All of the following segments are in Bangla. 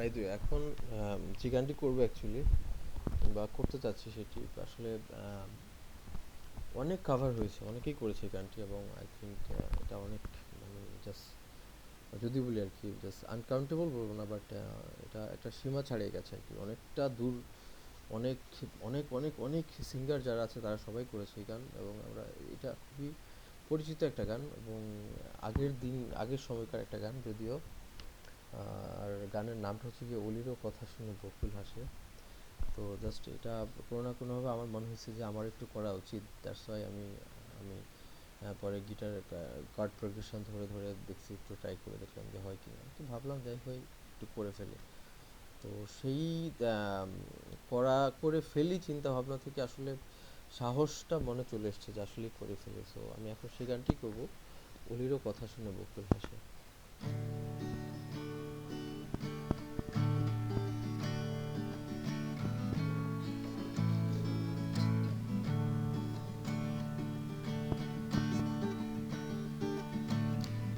তাই তো, এখন যে গানটি করব অ্যাকচুয়ালি বা করতে চাচ্ছি সেটি, আসলে অনেক কাভার হয়েছে, অনেকেই করেছে এই গানটি এবং আই থিঙ্ক এটা অনেক মানে জাস্ট যদি বলি আর কি জাস্ট আনকাউন্টেবল বলব না বাট এটা একটা সীমা ছাড়িয়ে গেছে আর কি। অনেকটা দূর, অনেক অনেক অনেক অনেক সিঙ্গার যারা আছে, তারা সবাই করেছে এই গান এবং আমরা, এটা খুবই পরিচিত একটা গান এবং আগের দিন, আগের সময়কার একটা গান যদিও। আর গানের নামটা হচ্ছে গিয়ে অলিরও কথা শুনে বকুল হাসে। তো জাস্ট এটা কোনো না কোনোভাবে আমার মনে হয়েছে যে আমার একটু করা উচিত। দ্যাটস ওয়াই আমি আমি পরে গিটার কার্ড প্রোগ্রেশন ধরে ধরে দেখছি, একটু ট্রাই করে দেখলাম যে হয় কিনা। তো ভাবলাম যাই হয় একটু করে ফেলি। তো সেই করা, করে ফেলি চিন্তা ভাবনা থেকে আসলে সাহসটা মনে চলে এসছে যে আসলে করে ফেলি। সো আমি এখন সেই গানটি করব, অলিরও কথা শুনে বকুল হাসে।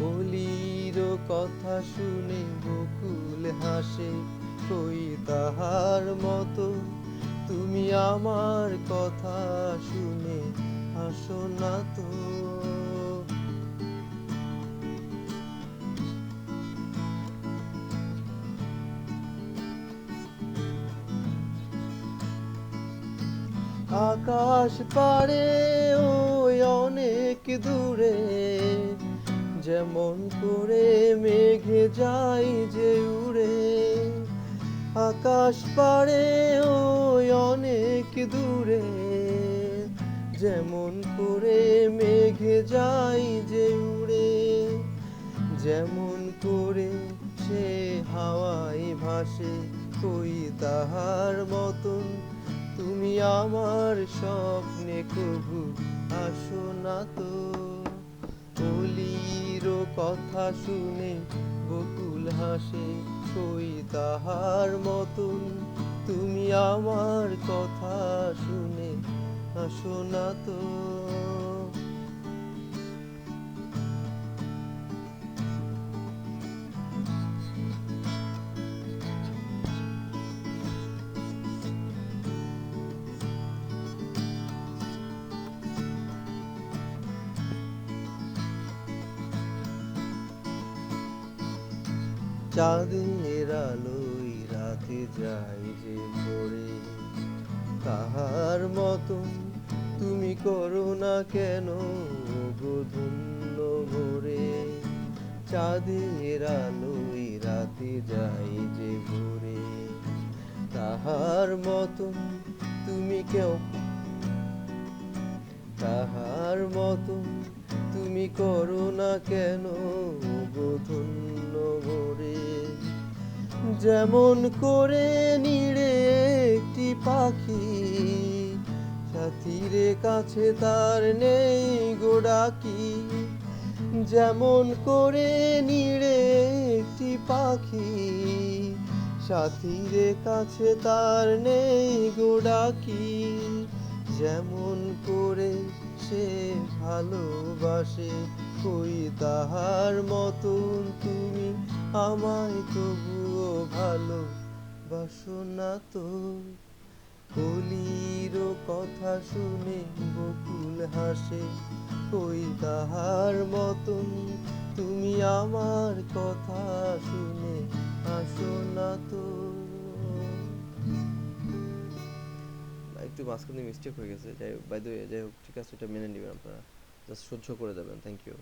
কলির কথা শুনে বকুল হাসে কই তাহার মতো তুমি আমার কথা শুনে হাসো না তো। আকাশ পারে ওই অনেক দূরে যেমন করে মেঘে যাই যে উড়ে, আকাশ পারে ওই অনেক দূরে। যেমন করে মেঘে যাই যে উড়ে, যেমন করে সে হাওয়ায় ভাসে কই তাহার মতন। তুমি আমার স্বপ্নে কবু আসো না তো। কথা শুনে বকুল হাসে কই তাহার মতন তুমি আমার কথা শুনে আসো না তো। চাঁদের আলোয় রাতে যাই যে ভরে। তাহার মতন তুমি করো না কেন গোধন্য ভরে? চাঁদের আলোয় রাতে যাই যে ভরে। তাহার মতন তুমি কেউ তাহার মতন তুমি করো না কেন গোধন্য যেমন করে নিড়ে একটি পাখি সাথীরে কাছে তার নেই গোডাকি যেমন করে নিড়ে একটি পাখি সাথীরে কাছে তার নেই গোডাকি যেমন করে সে ভালোবাসে, কই তাহার মতন তুমি আমায় তবুও ভালো, বাসো না তো। কলির কথা শুনে বকুল হাসে কই তাহার মতন তুমি আমার কথা শুনে আসো না তো। একটু মাঝখানে মিস্টেক হয়ে গেছে। যাই হোক যাই হোক, ঠিক আছে এটা মেনে নেবেন আপনারা। জাস্ট সহ্য করে দেবেন থ্যাংক ইউ